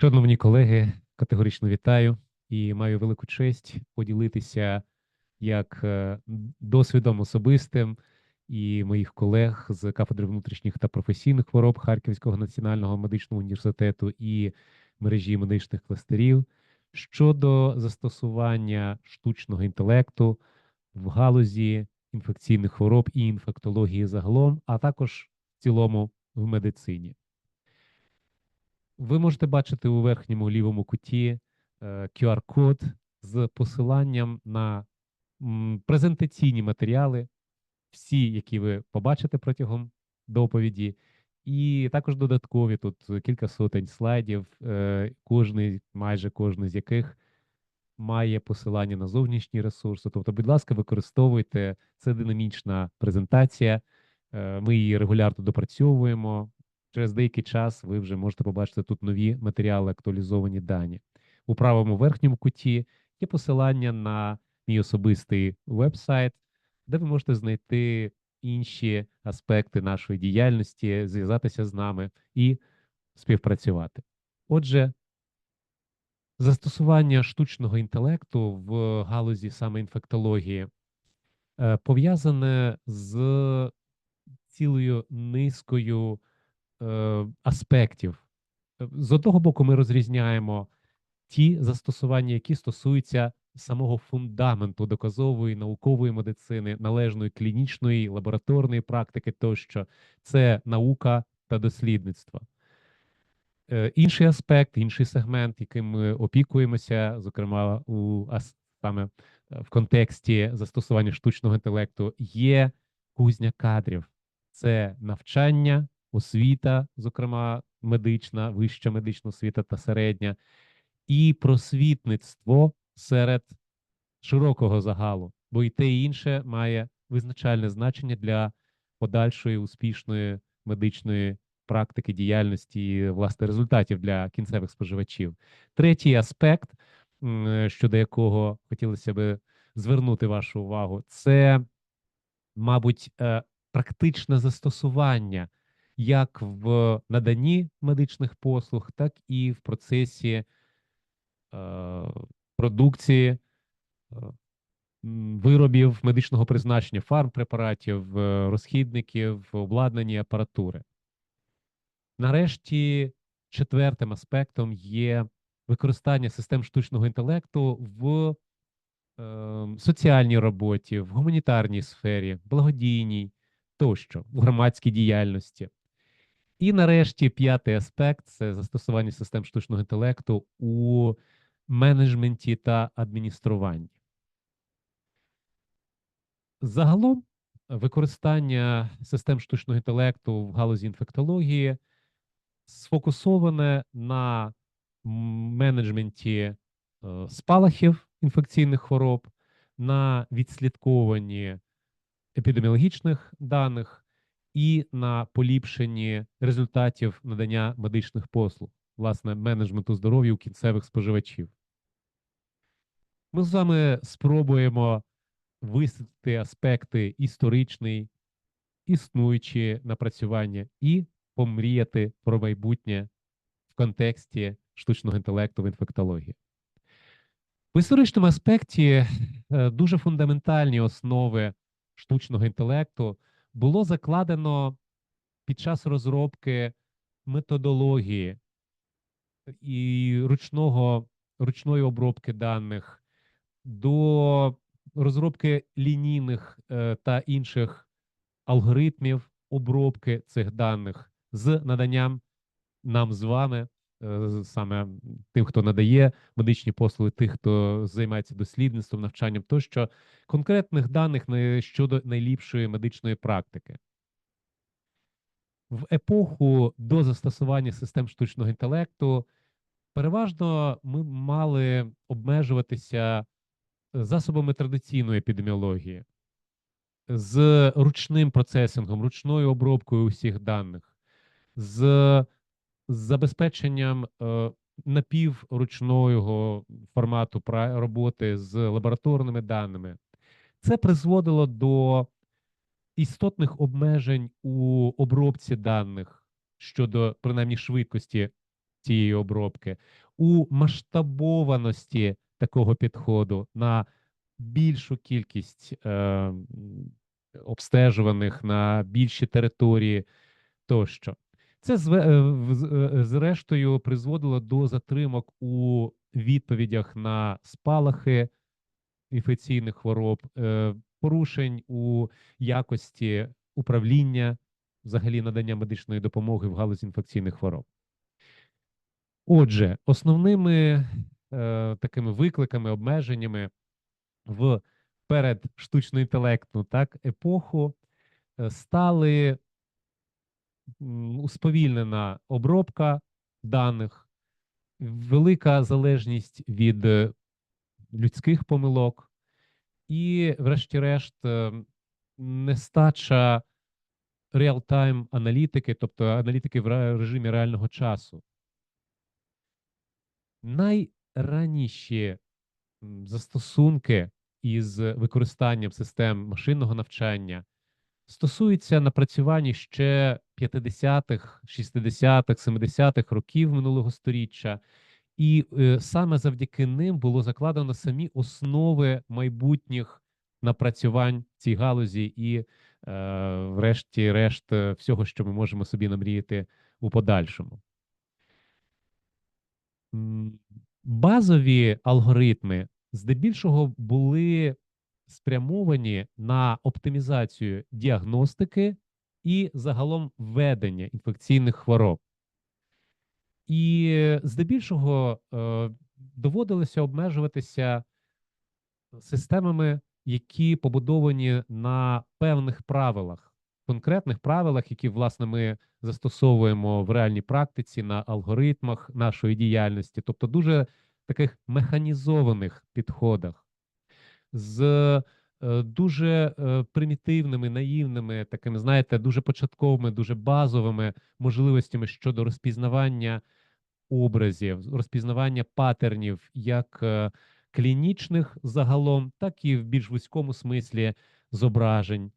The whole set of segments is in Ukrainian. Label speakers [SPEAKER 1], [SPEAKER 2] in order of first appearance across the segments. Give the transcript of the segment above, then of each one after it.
[SPEAKER 1] Шановні колеги, категорично вітаю і маю велику честь поділитися як е, досвідом особистим і моїх колег з кафедри внутрішніх та професійних хвороб Харківського національного медичного університету і мережі медичних кластерів щодо застосування штучного інтелекту в галузі інфекційних хвороб і інфектології загалом, а також в цілому в медицині. Ви можете бачити у верхньому лівому куті е, QR-код з посиланням на презентаційні матеріали, всі, які ви побачите протягом доповіді, і також додаткові тут кілька сотень слайдів, е, кожний, майже кожний з яких має посилання на зовнішні ресурси. Тобто, будь ласка, використовуйте це динамічна презентація. Е, Ми її регулярно допрацьовуємо. Через деякий час ви вже можете побачити тут нові матеріали, актуалізовані дані. У правому верхньому куті є посилання на мій особистий веб-сайт, де ви можете знайти інші аспекти нашої діяльності, зв'язатися з нами і співпрацювати. Отже, застосування штучного інтелекту в галузі саме інфектології е, пов'язане з цілою низкою аспектів. Е, З одного боку, ми розрізняємо ті застосування, які стосуються самого фундаменту доказової наукової медицини, належної клінічної, лабораторної практики, тощо це наука та дослідництво. Е, Інший аспект, інший сегмент, яким ми опікуємося, зокрема у саме е, в контексті застосування штучного інтелекту, є кузня кадрів, це навчання, освіта, зокрема медична, вища медична освіта та середня, і просвітництво серед широкого загалу, бо і те, і інше має визначальне значення для подальшої успішної медичної практики діяльності, і, власне, результатів для кінцевих споживачів. Третій аспект, щодо якого хотілося би звернути вашу увагу, це, мабуть, е, практичне застосування як в наданні медичних послуг, так і в процесі е, продукції е, виробів медичного призначення, фармпрепаратів, е, розхідників, обладнання, апаратури. Нарешті, четвертим аспектом є використання систем штучного інтелекту в е, соціальній роботі, в гуманітарній сфері, благодійній тощо, в громадській діяльності. І нарешті п'ятий аспект це застосування систем штучного інтелекту у менеджменті та адмініструванні. Загалом використання систем штучного інтелекту в галузі інфектології сфокусоване на менеджменті е, спалахів інфекційних хвороб, на відслідкованні епідеміологічних даних і на поліпшенні результатів надання медичних послуг, власне, менеджменту здоров'я у кінцевих споживачів. Ми з вами спробуємо висвітлити аспекти історичний, існуючі напрацювання і помріяти про майбутнє в контексті штучного інтелекту в інфектології. В історичному аспекті е, дуже фундаментальні основи штучного інтелекту було закладено під час розробки методології і ручного, ручної обробки даних до розробки лінійних е, та інших алгоритмів обробки цих даних з наданням нам з вами, е, саме тим, хто надає медичні послуги, тих, хто займається дослідництвом, навчанням, тощо конкретних даних щодо найліпшої медичної практики. В епоху до застосування систем штучного інтелекту переважно ми мали обмежуватися засобами традиційної епідеміології з ручним процесингом, ручною обробкою усіх даних, з забезпеченням е, напівручного формату роботи з лабораторними даними. Це призводило до істотних обмежень у обробці даних щодо принаймні швидкості цієї обробки, у масштабованості такого підходу на більшу кількість е, обстежуваних на більші території тощо. Це е, з- е, зрештою призводило до затримок у відповідях на спалахи інфекційних хвороб, е, порушень у якості управління, взагалі надання медичної допомоги в галузі інфекційних хвороб. Отже, основними е, такими викликами, обмеженнями в перед штучно інтелектну так епоху е, стали сповільнена обробка даних, велика залежність від е, людських помилок, і, врешті-решт, е, нестача реал-тайм аналітики, тобто аналітики в режимі реального часу. Найраніші застосунки із використанням систем машинного навчання стосуються напрацювань ще 50-х, 60-х, 70-х років минулого сторіччя, і е, саме завдяки ним було закладено самі основи майбутніх напрацювань в цій галузі і, е, врешті-решт, е, всього, що ми можемо собі намріяти у подальшому. Базові алгоритми здебільшого були спрямовані на оптимізацію діагностики і загалом ведення інфекційних хвороб. І е, здебільшого е, доводилося обмежуватися системами, які побудовані на певних правилах, конкретних правилах, які, власне, ми застосовуємо в реальній практиці на алгоритмах нашої діяльності, тобто дуже таких механізованих підходах з дуже е, примітивними, наївними, такими, знаєте, дуже початковими, дуже базовими можливостями щодо розпізнавання образів, розпізнавання патернів, як е, клінічних загалом, так і в більш вузькому смислі зображень,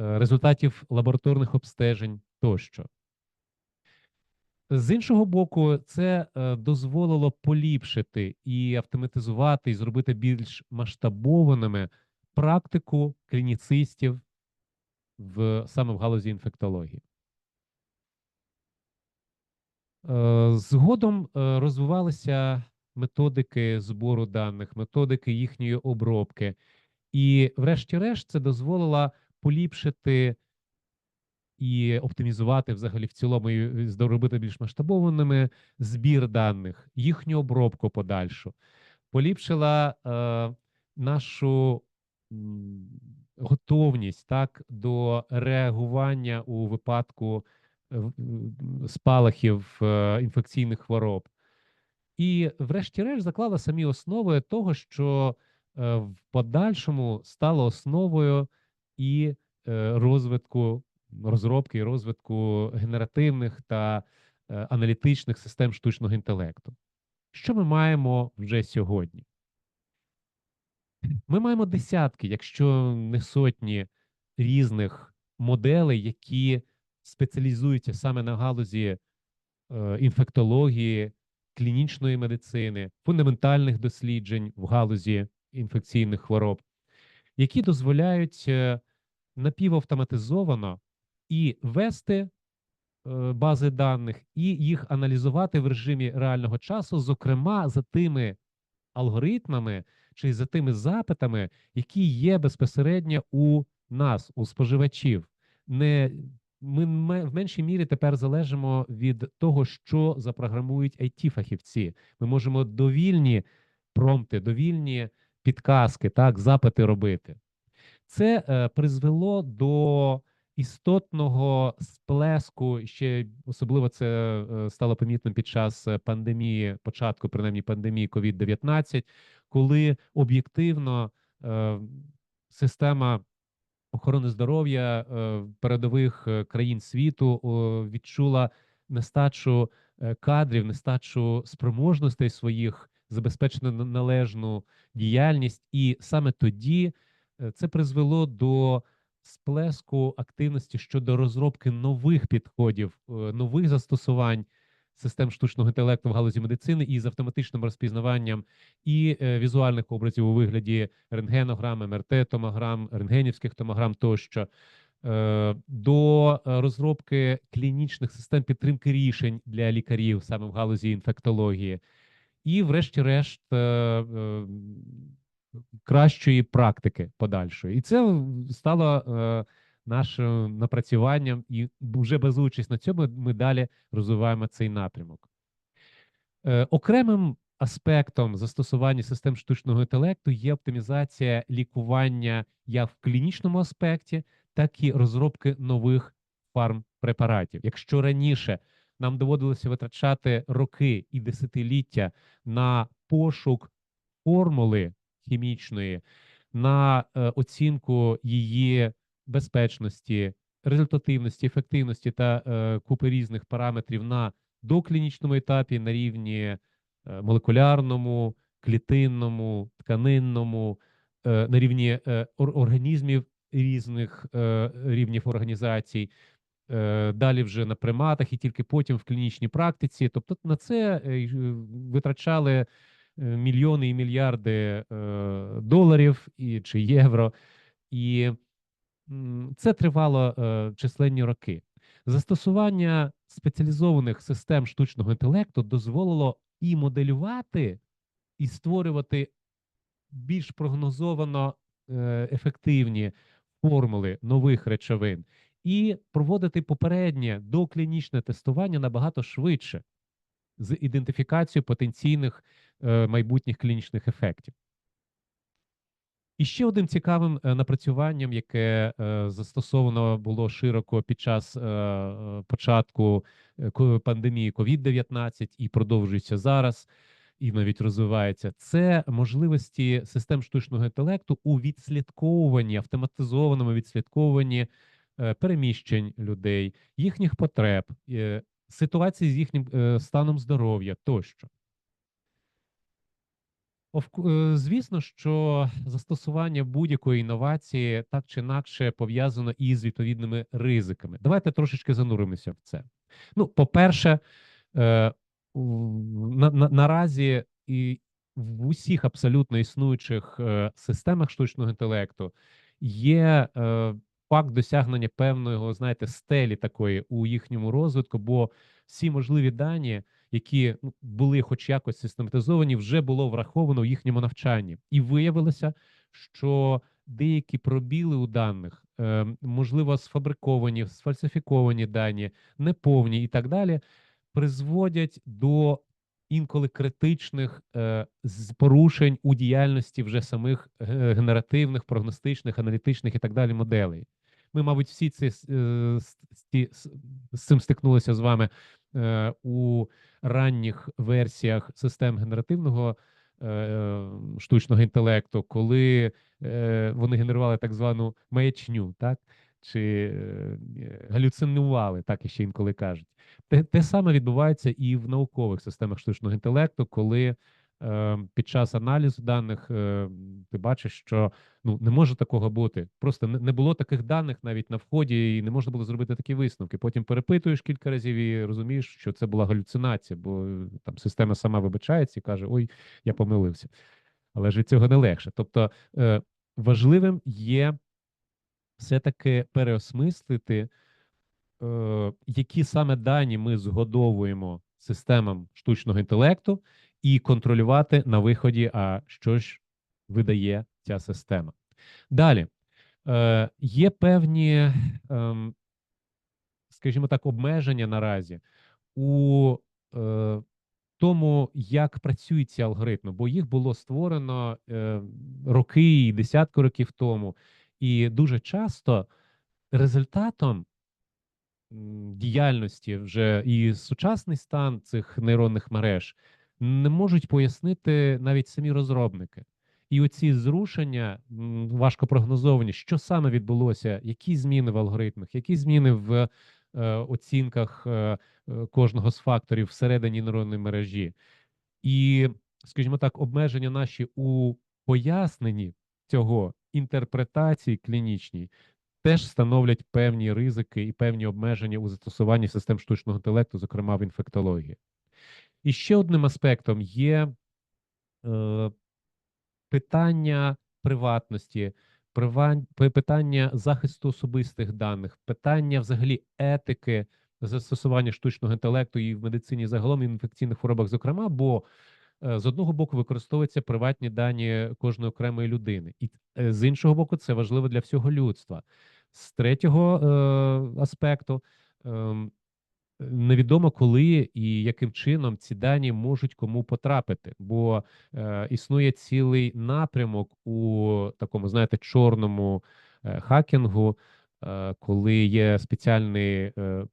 [SPEAKER 1] е, результатів лабораторних обстежень тощо. З іншого боку, це е, дозволило поліпшити і автоматизувати, і зробити більш масштабованими практику клініцистів в саме в галузі інфектології. Е, Згодом е, розвивалися методики збору даних, методики їхньої обробки, і, врешті-решт, це дозволило поліпшити і оптимізувати взагалі в цілому і зробити більш масштабованими збір даних, їхню обробку подальшу, поліпшила е, нашу готовність так до реагування у випадку е, спалахів е, інфекційних хвороб. І, врешті-решт, заклала самі основи того, що е, в подальшому стало основою і розвитку розробки і розвитку генеративних та аналітичних систем штучного інтелекту. Що ми маємо вже сьогодні? Ми маємо десятки, якщо не сотні різних моделей, які спеціалізуються саме на галузі е, інфектології, клінічної медицини, фундаментальних досліджень в галузі інфекційних хвороб, які дозволяють е, напівавтоматизовано і вести е, бази даних, і їх аналізувати в режимі реального часу, зокрема за тими алгоритмами чи за тими запитами, які є безпосередньо у нас, у споживачів. Не ми в меншій мірі тепер залежимо від того, що запрограмують it фахівці Ми можемо довільні промпти, довільні підказки, так, запити робити. Це е, призвело до істотного сплеску, ще особливо це е, стало помітно під час е, пандемії, початку принаймні пандемії COVID-19, коли об'єктивно е, система охорони здоров'я е, передових е, країн світу о, відчула нестачу е, кадрів, нестачу спроможностей своїх забезпечити належну діяльність, і саме тоді е, це призвело до сплеску активності щодо розробки нових підходів, е, нових застосувань систем штучного інтелекту в галузі медицини і з автоматичним розпізнаванням і е, візуальних образів у вигляді рентгенограм, МРТ, томограм, рентгенівських томограм тощо. е, До е, розробки клінічних систем підтримки рішень для лікарів саме в галузі інфектології, і, врешті-решт, кращої практики подальшої. І це стало нашим напрацюванням, і вже базуючись на цьому, ми далі розвиваємо цей напрямок. Е, окремим аспектом застосування систем штучного інтелекту є оптимізація лікування як в клінічному аспекті, так і розробки нових фармпрепаратів. Якщо раніше нам доводилося витрачати роки і десятиліття на пошук формули хімічної, на е, оцінку її безпечності, результативності, ефективності та е, купи різних параметрів на доклінічному етапі на рівні е, молекулярному, клітинному, тканинному, е, на рівні е, організмів різних е, рівнів організацій. е, Далі вже на приматах і тільки потім в клінічній практиці. Тобто на це е, витрачали мільйони і мільярди доларів і чи євро, і це тривало е, численні роки. Застосування спеціалізованих систем штучного інтелекту дозволило і моделювати, і створювати більш прогнозовано е, ефективні формули нових речовин, і проводити попереднє доклінічне тестування набагато швидше з ідентифікацією потенційних е, майбутніх клінічних ефектів. І ще одним цікавим е, напрацюванням, яке е, застосовано було широко під час е, початку пандемії COVID-19 і продовжується зараз, і навіть розвивається, це можливості систем штучного інтелекту у відслідковуванні, автоматизованому відслідковуванні переміщень людей, їхніх потреб, ситуації з їхнім станом здоров'я тощо. Е, Звісно, що застосування будь-якої інновації так чи інакше пов'язано із відповідними ризиками. Давайте трошечки зануримося в це. Ну, по-перше, е, на, на, наразі і в усіх абсолютно існуючих е, системах штучного інтелекту є факт досягнення певної, знаєте, стелі такої у їхньому розвитку, бо всі можливі дані які ну, були хоч якось систематизовані, вже було враховано в їхньому навчанні, і виявилося, що деякі пробіли у даних, е, можливо, сфабриковані, сфальсифіковані дані, неповні і так далі, призводять до інколи критичних е, порушень у діяльності вже самих генеративних, прогностичних, аналітичних і так далі моделей. Ми, мабуть, всі ці, е, ці- з цим стикнулися з вами е, у ранніх версіях систем генеративного е, е, штучного інтелекту, коли е, вони генерували так звану маячню, так? Чи е, галюцинували, так і ще інколи кажуть. Те, те саме відбувається і в наукових системах штучного інтелекту, коли під час аналізу даних е, ти бачиш, що ну не може такого бути. Просто не, було таких даних навіть на вході, і не можна було зробити такі висновки. Потім перепитуєш кілька разів і розумієш, що це була галюцинація, бо е, там система сама вибачається і каже: Ой, я помилився. Але ж від цього не легше. Тобто е, важливим є все-таки переосмислити, е, які саме дані ми згодовуємо системам штучного інтелекту, і контролювати на виході, а що ж видає ця система. Далі. Е, є певні, ем, скажімо так, обмеження наразі у е, тому, як працюють ці алгоритми, бо їх було створено е, роки і десятки років тому, і дуже часто результатом діяльності вже і сучасний стан цих нейронних мереж не можуть пояснити навіть самі розробники. І оці зрушення важко прогнозовані, що саме відбулося, які зміни в алгоритмах, які зміни в е, оцінках е, е, кожного з факторів всередині нейронної мережі, і, скажімо так, обмеження наші у поясненні цього інтерпретації клінічній теж становлять певні ризики і певні обмеження у застосуванні систем штучного інтелекту, зокрема в інфектології. І ще одним аспектом є е, питання приватності, прива- питання захисту особистих даних, питання взагалі етики застосування штучного інтелекту і в медицині загалом і в інфекційних хворобах, зокрема, бо е, з одного боку використовуються приватні дані кожної окремої людини, і е, з іншого боку, це важливо для всього людства. З третього е, аспекту. ем, Невідомо коли і яким чином ці дані можуть кому потрапити, бо е, існує цілий напрямок у такому, знаєте, чорному е, хакінгу, е, коли є спеціальний е,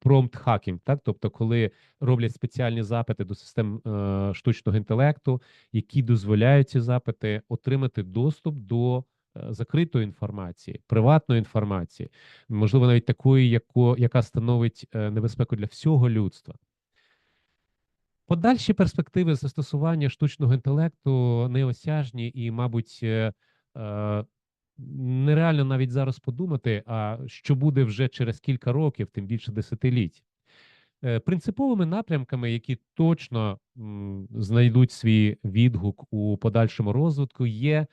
[SPEAKER 1] промпт хакінг, так? Тобто, коли роблять спеціальні запити до систем е, штучного інтелекту, які дозволяють ці запити отримати доступ до закритої інформації, приватної інформації, можливо, навіть такої, яко, яка становить е, небезпеку для всього людства. Подальші перспективи застосування штучного інтелекту неосяжні і, мабуть, е, е, нереально навіть зараз подумати, а що буде вже через кілька років, тим більше десятиліть. Е, Принциповими напрямками, які точно знайдуть свій відгук у подальшому розвитку, є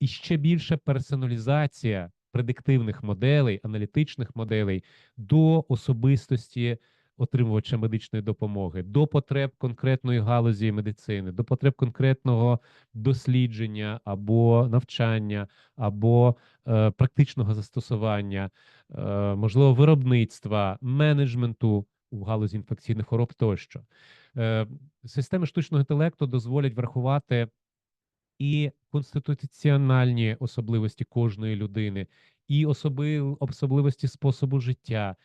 [SPEAKER 1] іще більша персоналізація предиктивних моделей, аналітичних моделей до особистості отримувача медичної допомоги, до потреб конкретної галузі медицини, до потреб конкретного дослідження або навчання, або е, практичного застосування, е, можливо, виробництва, менеджменту в галузі інфекційних хвороб тощо. Е, системи штучного інтелекту дозволять врахувати і конституціональні особливості кожної людини, і особи, особливості способу життя,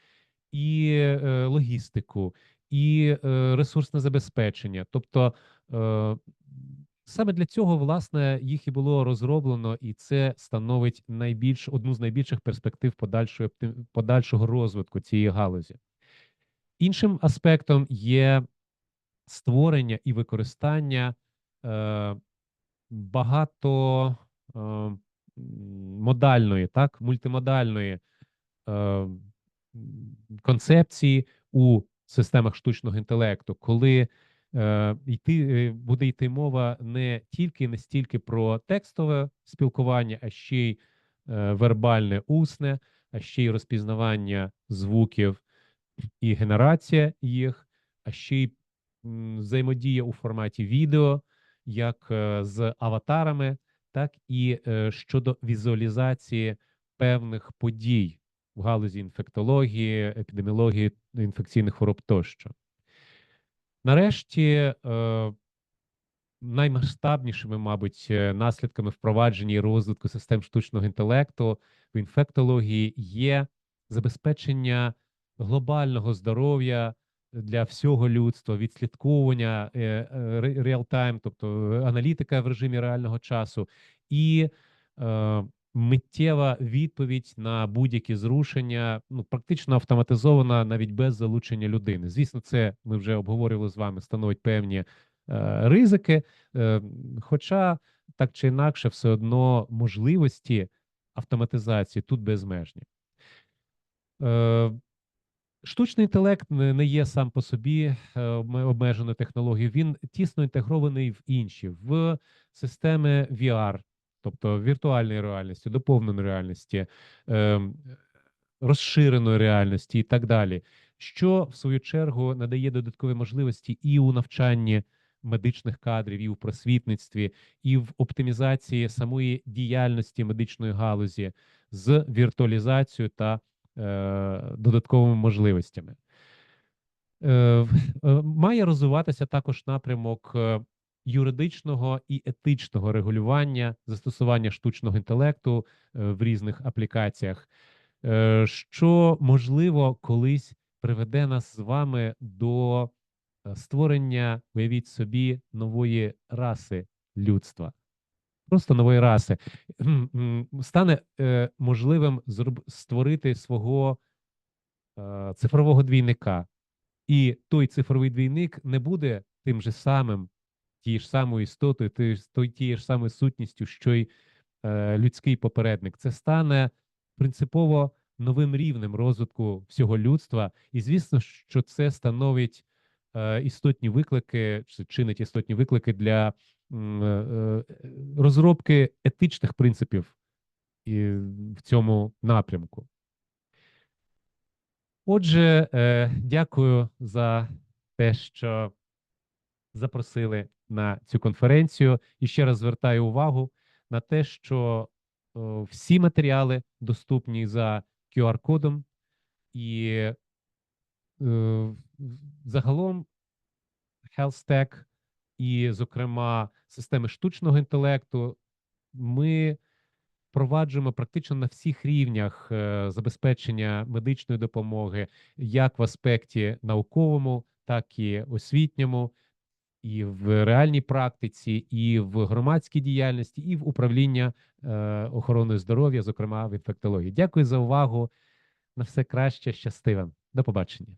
[SPEAKER 1] і е, логістику, і е, ресурсне забезпечення. Тобто е, саме для цього власне їх і було розроблено, і це становить найбільш одну з найбільших перспектив подальшої подальшого розвитку цієї галузі. Іншим аспектом є створення і використання е, багато е, модальної, так, мультимодальної е, концепції у системах штучного інтелекту, коли е, йти, е, буде йти мова не тільки не стільки про текстове спілкування, а ще й е, вербальне усне, а ще й розпізнавання звуків і генерація їх, а ще й взаємодія у форматі відео, як е, з аватарами, так і е, щодо візуалізації певних подій в галузі інфектології, епідеміології, інфекційних хвороб тощо. Нарешті, е, наймасштабнішими, мабуть, наслідками впровадження і розвитку систем штучного інтелекту в інфектології є забезпечення глобального здоров'я для всього людства, відслідковування е, е, реал-тайм, тобто е, аналітика в режимі реального часу, і е, миттєва відповідь на будь-які зрушення, ну практично автоматизована навіть без залучення людини. Звісно, це ми вже обговорювали з вами, становить певні е, ризики. Е, хоча так чи інакше, все одно можливості автоматизації тут безмежні. Е, Штучний інтелект не є сам по собі е, обмеженою технологією. Він тісно інтегрований в інші, в системи VR, тобто віртуальної реальності, доповненої реальності, ем, розширеної реальності і так далі, що в свою чергу надає додаткові можливості і у навчанні медичних кадрів, і у просвітництві, і в оптимізації самої діяльності медичної галузі з віртуалізацією та е, додатковими можливостями. Е, е, Має розвиватися також напрямок е, юридичного і етичного регулювання застосування штучного інтелекту е, в різних аплікаціях, е, що можливо колись приведе нас з вами до е, створення, уявіть собі, нової раси людства. Просто нової раси стане е, можливим створити свого е, цифрового двійника. І той цифровий двійник не буде тим же самим, тією ж самою істотою, тією ж- самою сутністю, що й е, людський попередник. Це стане принципово новим рівнем розвитку всього людства. І звісно, що це становить е, істотні виклики, чи чинить істотні виклики для розробки етичних принципів і в цьому напрямку. Отже, е, дякую за те, що запросили на цю конференцію. І ще раз звертаю увагу на те, що е, всі матеріали доступні за QR-кодом, і е, загалом Health Tech і, зокрема, системи штучного інтелекту ми впроваджуємо практично на всіх рівнях е, забезпечення медичної допомоги, як в аспекті науковому, так і освітньому, і в реальній практиці, і в громадській діяльності, і в управління е, охороною здоров'я, зокрема в інфектології. Дякую за увагу. На все краще, щасти. До побачення.